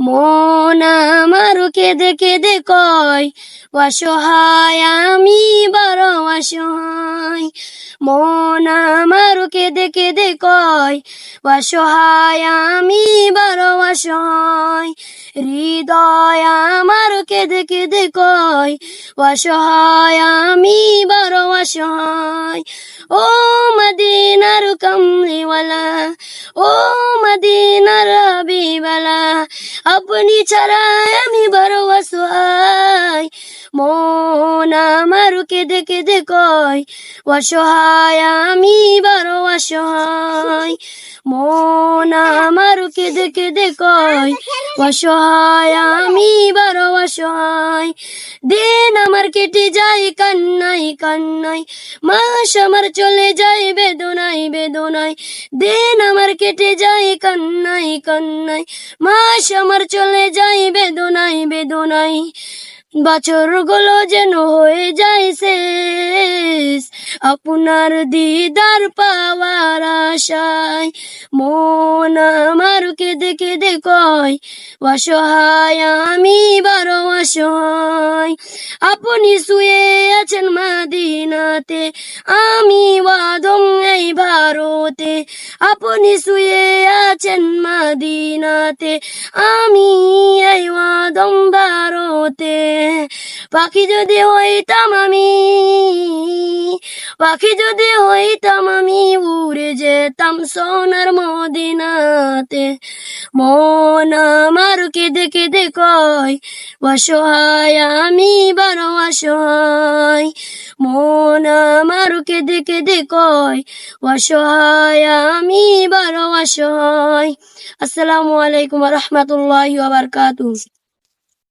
মন আমার কেঁদে কেঁদে কয়, অসহায়, আমি বড় অসহায়। মন আমার কেঁদে কেঁদে কয়, অসহায়, আমি বড় অসহায়। হৃদয় আমার কেঁদে কেঁদে কয়, অসহায়, আমি বড় অসহায়। ও মদিনার কমলিওয়ালা, ও মদিনার হাবিবালা আপনি ছাড়া আমি বড় অসহায়। মন আমার কেঁদে কেঁদে কয়, অসহায় আমি বড় অসহায়। মন আমার কেঁদে কেঁদে কয়, অসহায় আমি বড় অসহায়। দিন আমার কেটে যায় কান্নাই কান্নাই মাস আমার চলে যায় বেদনাই বেদনাই দেন আমার কেটে যায় কান্নাই কান্নাই মাস আমার চলে যায় বেদনায় বেদনায়। বছরগুলো যেন হয়ে যায় শেষ আপনার দিদার পাওয়ার আশায় মন আমার কেঁদে কেঁদে কয়, অসহায় আমি বড় অসহায়। আপনি শুয়ে আছেন মাদিনাতে, আমি বাদম এই ভারতে। আপনি শুয়ে আছেন মাদিনাতে, আমি এই বাদম ভারতে। পাখি যদি হইতাম আমি পাখি যদি হইতাম আমি উড়ে যেতাম সোনার মদিনাতে। মন আমার কেঁদে কেঁদে কয়, অসহায় আমি বড় অসহায়। মন আমার কেঁদে কেঁদে কয়, অসহায় আমি বড় অসহায়। আসসালামু আলাইকুম রহমতুল্লাহ বারকাতুহ।